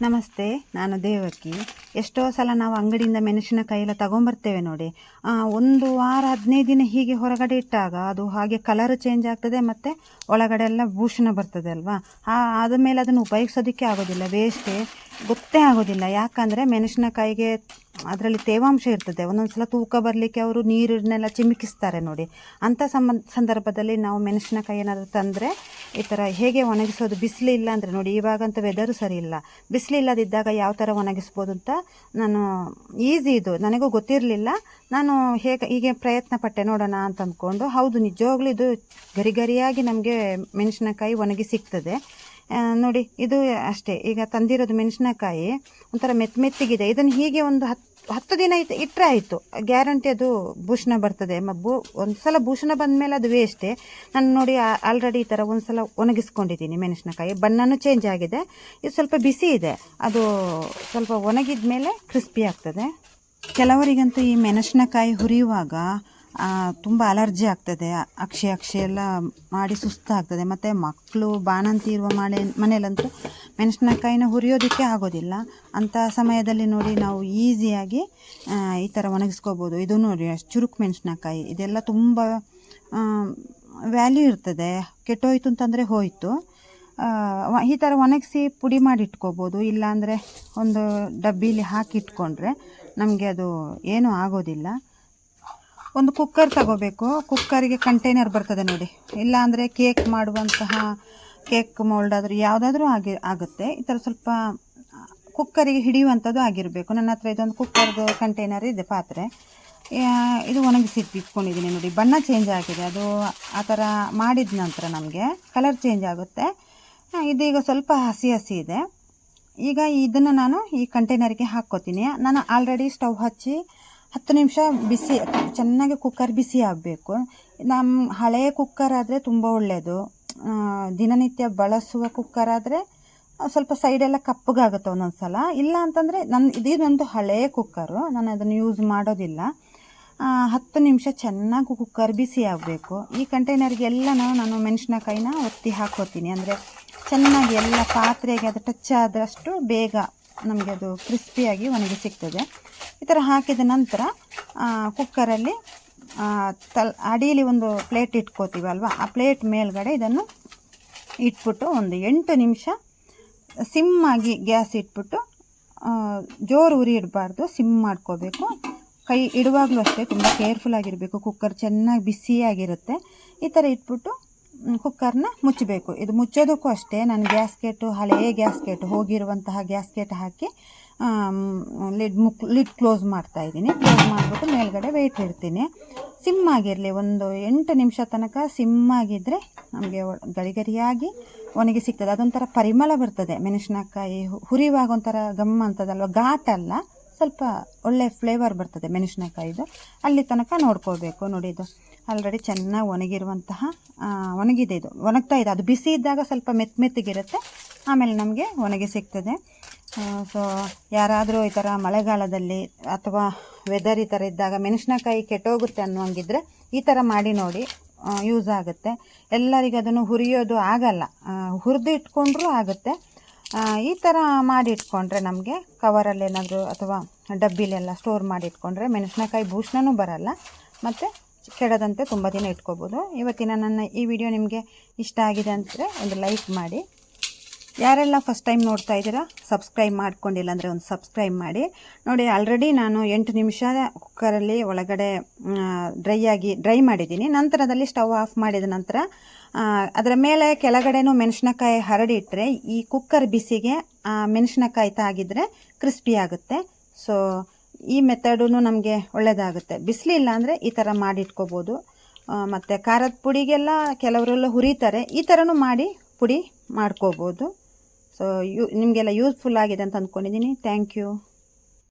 ನಮಸ್ತೆ, ನಾನು ದೇವಕಿ. ಎಷ್ಟೋ ಸಲ ನಾವು ಅಂಗಡಿಯಿಂದ ಮೆಣಸಿನಕಾಯಿ ಎಲ್ಲ ತಗೊಂಬರ್ತೇವೆ ನೋಡಿ. ಒಂದು ವಾರ ಹದಿನೈದು ದಿನ ಹೀಗೆ ಹೊರಗಡೆ ಇಟ್ಟಾಗ ಅದು ಹಾಗೆ ಕಲರ್ ಚೇಂಜ್ ಆಗ್ತದೆ ಮತ್ತು ಒಳಗಡೆ ಎಲ್ಲ ಭೂಷಣ ಬರ್ತದೆ ಅಲ್ವಾ? ಆ, ಆದಮೇಲೆ ಅದನ್ನು ಉಪಯೋಗಿಸೋದಕ್ಕೆ ಆಗೋದಿಲ್ಲ. ವೇಸ್ಟೇ ಗೊತ್ತೇ ಆಗೋದಿಲ್ಲ. ಯಾಕಂದರೆ ಮೆಣಸಿನಕಾಯಿಗೆ ಅದರಲ್ಲಿ ತೇವಾಂಶ ಇರ್ತದೆ. ಒಂದೊಂದು ಸಲ ತೂಕ ಬರಲಿಕ್ಕೆ ಅವರು ನೀರನ್ನೆಲ್ಲ ಚಿಮುಕಿಸ್ತಾರೆ ನೋಡಿ. ಅಂಥ ಸಂಬಂಧ ಸಂದರ್ಭದಲ್ಲಿ ನಾವು ಮೆಣಸಿನಕಾಯಿ ಏನಾದರೂ ತಂದರೆ ಈ ಥರ ಹೇಗೆ ಒಣಗಿಸೋದು? ಬಿಸಿಲು ಇಲ್ಲ ಅಂದರೆ ನೋಡಿ, ಇವಾಗಂತ ವೆದರು ಸರಿ ಇಲ್ಲ. ಬಿಸಿಲು ಇಲ್ಲದಿದ್ದಾಗ ಯಾವ ಥರ ಒಣಗಿಸ್ಬೋದು ಅಂತ ನಾನು ಈಸಿ ಇದು. ನನಗೂ ಗೊತ್ತಿರಲಿಲ್ಲ. ನಾನು ಹೇಗೆ, ಹೀಗೆ ಪ್ರಯತ್ನ ಪಟ್ಟೆ ನೋಡೋಣ ಅಂತ ಅಂದ್ಕೊಂಡು ಹೌದು, ನಿಜವಾಗ್ಲೂ ಇದು ಗರಿ ಗರಿಯಾಗಿ ನಮಗೆ ಮೆಣಸಿನಕಾಯಿ ಒಣಗಿ ಸಿಗ್ತದೆ. ನೋಡಿ, ಇದು ಅಷ್ಟೇ. ಈಗ ತಂದಿರೋದು ಮೆಣಸಿನಕಾಯಿ. ಒಂಥರ ಮೆತ್ತ ಮೆತ್ತಿಗಿದೆ. ಇದನ್ನು ಹೀಗೆ ಒಂದು ಹತ್ತು ಹತ್ತು ದಿನ ಇಟ್ಟು ಇಟ್ಟರೆ ಆಯಿತು. ಗ್ಯಾರಂಟಿ ಅದು ಭೂಷಣ ಬರ್ತದೆ ಮ ಬೂ ಒಂದು ಸಲ ಭೂಷಣ ಬಂದ ಮೇಲೆ ಅದು ವೇಸ್ಟೇ. ನಾನು ನೋಡಿ ಆಲ್ರೆಡಿ ಈ ಥರ ಒಂದು ಸಲ ಒಣಗಿಸ್ಕೊಂಡಿದ್ದೀನಿ ಮೆಣಸಿನಕಾಯಿ. ಬಣ್ಣನೂ ಚೇಂಜ್ ಆಗಿದೆ. ಇದು ಸ್ವಲ್ಪ ಬಿಸಿ ಇದೆ. ಅದು ಸ್ವಲ್ಪ ಒಣಗಿದ ಮೇಲೆ ಕ್ರಿಸ್ಪಿ ಆಗ್ತದೆ. ಕೆಲವರಿಗಂತೂ ಈ ಮೆಣಸಿನಕಾಯಿ ಹುರಿಯುವಾಗ ತುಂಬ ಅಲರ್ಜಿ ಆಗ್ತದೆ. ಅಕ್ಷಿ ಅಕ್ಷಿ ಎಲ್ಲ ಮಾಡಿ ಸುಸ್ತಾಗ್ತದೆ. ಮತ್ತು ಮಕ್ಕಳು ಬಾಣಂತಿ ಇರುವ ಮನೆ ಮನೆಯಲ್ಲಂತೂ ಮೆಣಸಿನಕಾಯಿನ ಹುರಿಯೋದಕ್ಕೆ ಆಗೋದಿಲ್ಲ. ಅಂಥ ಸಮಯದಲ್ಲಿ ನೋಡಿ ನಾವು ಈಸಿಯಾಗಿ ಈ ಥರ ಒಣಗಿಸ್ಕೋಬೋದು. ಇದು ನೋಡಿ ಚುರುಕು ಮೆಣಸಿನಕಾಯಿ. ಇದೆಲ್ಲ ತುಂಬ ವ್ಯಾಲ್ಯೂ ಇರ್ತದೆ. ಕೆಟ್ಟೋಯ್ತು ಅಂತಂದರೆ ಹೋಯಿತು. ಈ ಥರ ಒಣಗಿಸಿ ಪುಡಿ ಮಾಡಿ ಇಟ್ಕೋಬೋದು. ಇಲ್ಲಾಂದರೆ ಒಂದು ಡಬ್ಬೀಲಿ ಹಾಕಿ ಇಟ್ಕೊಂಡ್ರೆ ನಮಗೆ ಅದು ಏನೂ ಆಗೋದಿಲ್ಲ. ಒಂದು ಕುಕ್ಕರ್ ತಗೋಬೇಕು. ಕುಕ್ಕರಿಗೆ ಕಂಟೈನರ್ ಬರ್ತದೆ ನೋಡಿ. ಇಲ್ಲ ಅಂದರೆ ಕೇಕ್ ಮಾಡುವಂತಹ ಕೇಕ್ ಮೋಲ್ಡ್ ಆದರೂ ಯಾವುದಾದ್ರೂ ಆಗಿ, ಆಗುತ್ತೆ. ಈ ಥರ ಸ್ವಲ್ಪ ಕುಕ್ಕರಿಗೆ ಹಿಡಿಯುವಂಥದ್ದು ಆಗಿರಬೇಕು. ನನ್ನ ಹತ್ರ ಇದೊಂದು ಕುಕ್ಕರ್ದು ಕಂಟೈನರ್ ಇದೆ ಪಾತ್ರೆ. ಇದು ಒಣಗಿಸಿ ಇಟ್ಕೊಂಡಿದ್ದೀನಿ ನೋಡಿ. ಬಣ್ಣ ಚೇಂಜ್ ಆಗಿದೆ. ಅದು ಆ ಥರ ಮಾಡಿದ ನಂತರ ನಮಗೆ ಕಲರ್ ಚೇಂಜ್ ಆಗುತ್ತೆ. ಇದೀಗ ಸ್ವಲ್ಪ ಹಸಿ ಹಸಿ ಇದೆ. ಈಗ ಇದನ್ನು ನಾನು ಈ ಕಂಟೈನರಿಗೆ ಹಾಕ್ಕೋತೀನಿ. ನಾನು ಆಲ್ರೆಡಿ ಸ್ಟವ್ ಹಚ್ಚಿ ಹತ್ತು ನಿಮಿಷ ಬಿಸಿ, ಚೆನ್ನಾಗಿ ಕುಕ್ಕರ್ ಬಿಸಿ ಆಗಬೇಕು. ನಮ್ಮ ಹಳೆಯ ಕುಕ್ಕರ್ ಆದರೆ ತುಂಬ ಒಳ್ಳೆಯದು ದಿನನಿತ್ಯ ಬಳಸುವ ಕುಕ್ಕರ್ ಆದರೆ ಸ್ವಲ್ಪ ಸೈಡೆಲ್ಲ ಕಪ್ಪಗಾಗುತ್ತೆ ಒಂದೊಂದು ಸಲ ಇಲ್ಲ ಅಂತಂದರೆ ನನ್ನ ಇದೊಂದು ಹಳೆಯ ಕುಕ್ಕರು ನಾನು ಅದನ್ನು ಯೂಸ್ ಮಾಡೋದಿಲ್ಲ. ಹತ್ತು ನಿಮಿಷ ಚೆನ್ನಾಗಿ ಕುಕ್ಕರ್ ಬಿಸಿ ಆಗಬೇಕು. ಈ ಕಂಟೈನರ್ಗೆಲ್ಲ ನಾನು ಮೆಣಸಿನಕಾಯಿನ ಒತ್ತಿ ಹಾಕೋತೀನಿ. ಅಂದರೆ ಚೆನ್ನಾಗಿ ಎಲ್ಲ ಪಾತ್ರೆಗೆ ಅದು ಟಚ್ ಆದಷ್ಟು ಬೇಗ ನಮಗೆ ಅದು ಕ್ರಿಸ್ಪಿಯಾಗಿ ಒಣಗಿ ಸಿಗ್ತದೆ. ಈ ಥರ ಹಾಕಿದ ನಂತರ ಕುಕ್ಕರಲ್ಲಿ ತಲ್, ಅಡಿಯಲ್ಲಿ ಒಂದು ಪ್ಲೇಟ್ ಇಟ್ಕೋತೀವಲ್ವ ಆ ಪ್ಲೇಟ್ ಮೇಲ್ಗಡೆ ಇದನ್ನು ಇಟ್ಬಿಟ್ಟು ಒಂದು ಎಂಟು ನಿಮಿಷ ಸಿಮ್ ಆಗಿ ಗ್ಯಾಸ್ ಇಟ್ಬಿಟ್ಟು ಜೋರು ಉರಿ ಇಡಬಾರ್ದು, ಸಿಮ್ ಮಾಡ್ಕೋಬೇಕು. ಕೈ ಇಡುವಾಗಲೂ ಅಷ್ಟೇ ತುಂಬ ಕೇರ್ಫುಲ್ ಆಗಿರಬೇಕು ಕುಕ್ಕರ್ ಚೆನ್ನಾಗಿ ಬಿಸಿಯಾಗಿರುತ್ತೆ. ಈ ಥರ ಇಟ್ಬಿಟ್ಟು ಕುಕ್ಕರ್ನ ಮುಚ್ಚಬೇಕು. ಇದು ಮುಚ್ಚೋದಕ್ಕೂ ಅಷ್ಟೇ. ನಾನು ಗ್ಯಾಸ್ಕೆಟು ಹಳೆಯ ಗ್ಯಾಸ್ಕೆಟ್ ಹೋಗಿರುವಂತಹ ಗ್ಯಾಸ್ಕೆಟ್ ಹಾಕಿ ಲಿಡ್ ಮುಕ್ ಲಿಡ್ ಕ್ಲೋಸ್ ಮಾಡ್ತಾ ಇದ್ದೀನಿ. ಕ್ಲೋಸ್ ಮಾಡಿಬಿಟ್ಟು ಮೇಲ್ಗಡೆ ವೆಯ್ಟ್ ಇಡ್ತೀನಿ. ಸಿಮ್ ಆಗಿರಲಿ, ಒಂದು ಎಂಟು ನಿಮಿಷ ತನಕ ಸಿಮ್ ಆಗಿದ್ದರೆ ನಮಗೆ ಗರಿಗರಿಯಾಗಿ ಒಣಗಿ ಸಿಗ್ತದೆ. ಅದೊಂಥರ ಪರಿಮಳ ಬರ್ತದೆ. ಮೆಣಸಿನಕಾಯಿ ಹುರಿವಾಗ ಒಂಥರ ಗಮ್ಮ ಅಂತದಲ್ವ? ಘಾಟಲ್ಲ ಸ್ವಲ್ಪ ಒಳ್ಳೆ ಫ್ಲೇವರ್ ಬರ್ತದೆ ಮೆಣಸಿನಕಾಯಿದು. ಅಲ್ಲಿ ತನಕ ನೋಡ್ಕೋಬೇಕು. ನೋಡಿ ಇದು. ಆಲ್ರೆಡಿ ಚೆನ್ನಾಗಿ ಒಣಗಿರುವಂತಹ ಒಣಗಿದೆ ಇದು. ಒಣಗ್ತಾ ಇದೆ. ಅದು ಬಿಸಿ ಇದ್ದಾಗ ಸ್ವಲ್ಪ ಮೆತ್ತ ಮೆತ್ತಗಿರುತ್ತೆ. ಆಮೇಲೆ ನಮಗೆ ಒಣಗಿ ಸಿಗ್ತದೆ. ಸೊ ಯಾರಾದರೂ ಈ ಥರ ಮಳೆಗಾಲದಲ್ಲಿ ಅಥವಾ ವೆದರ್ ಈ ಥರ ಇದ್ದಾಗ ಮೆಣಸಿನಕಾಯಿ ಕೆಟ್ಟೋಗುತ್ತೆ ಅನ್ನುವಂಗಿದ್ರೆ ಈ ಥರ ಮಾಡಿ ನೋಡಿ ಯೂಸ್ ಆಗುತ್ತೆ. ಎಲ್ಲರಿಗೂ ಅದನ್ನು ಹುರಿಯೋದು ಆಗಲ್ಲ. ಹುರಿದು ಇಟ್ಕೊಂಡ್ರೂ ಆಗುತ್ತೆ. ಈ ಥರ ಮಾಡಿ ಇಟ್ಕೊಂಡ್ರೆ ನಮಗೆ ಕವರಲ್ಲಿ ಏನಾದರೂ ಅಥವಾ ಡಬ್ಬಿಲೆಲ್ಲ ಸ್ಟೋರ್ ಮಾಡಿ ಇಟ್ಕೊಂಡ್ರೆ ಮೆಣಸಿನಕಾಯಿ ಭೂಷಣನೂ ಬರಲ್ಲ. ಮತ್ತು ಕೆಡದಂತೆ ತುಂಬ ದಿನ ಇಟ್ಕೋಬೋದು. ಇವತ್ತಿನ ನನ್ನ ಈ ವಿಡಿಯೋ ನಿಮಗೆ ಇಷ್ಟ ಆಗಿದೆ ಅಂದರೆ ಒಂದು ಲೈಕ್ ಮಾಡಿ. ಯಾರೆಲ್ಲ ಫಸ್ಟ್ ಟೈಮ್ ನೋಡ್ತಾ ಇದ್ದೀರಾ ಸಬ್ಸ್ಕ್ರೈಬ್ ಮಾಡ್ಕೊಂಡಿಲ್ಲ ಅಂದರೆ ಒಂದು ಸಬ್ಸ್ಕ್ರೈಬ್ ಮಾಡಿ. ನೋಡಿ ಆಲ್ರೆಡಿ ನಾನು ಎಂಟು ನಿಮಿಷ ಕುಕ್ಕರಲ್ಲಿ ಒಳಗಡೆ ಡ್ರೈ ಆಗಿ ಡ್ರೈ ಮಾಡಿದ್ದೀನಿ. ನಂತರದಲ್ಲಿ ಸ್ಟವ್ ಆಫ್ ಮಾಡಿದ ನಂತರ ಅದರ ಮೇಲೆ ಕೆಳಗಡೆನೂ ಮೆಣಸಿನಕಾಯಿ ಹರಡಿಟ್ರೆ ಈ ಕುಕ್ಕರ್ ಬಿಸಿಗೆ ಮೆಣಸಿನಕಾಯಿ ತಾಗಿದರೆ ಕ್ರಿಸ್ಪಿ ಆಗುತ್ತೆ. ಸೊ ಈ ಮೆಥಡೂ ನಮಗೆ ಒಳ್ಳೆಯದಾಗುತ್ತೆ ಬಿಸಿಲಿಲ್ಲ ಅಂದರೆ ಈ ಥರ ಮಾಡಿಟ್ಕೋಬೋದು. ಮತ್ತು ಖಾರದ ಪುಡಿಗೆಲ್ಲ ಕೆಲವರೆಲ್ಲ ಹುರಿತಾರೆ. ಈ ಥರನೂ ಮಾಡಿ ಪುಡಿ ಮಾಡ್ಕೋಬೋದು. ಸೊ ಯು, ನಿಮಗೆಲ್ಲ ಯೂಸ್ಫುಲ್ ಆಗಿದೆ ಅಂತ ಅಂದ್ಕೊಂಡಿದ್ದೀನಿ. Thank you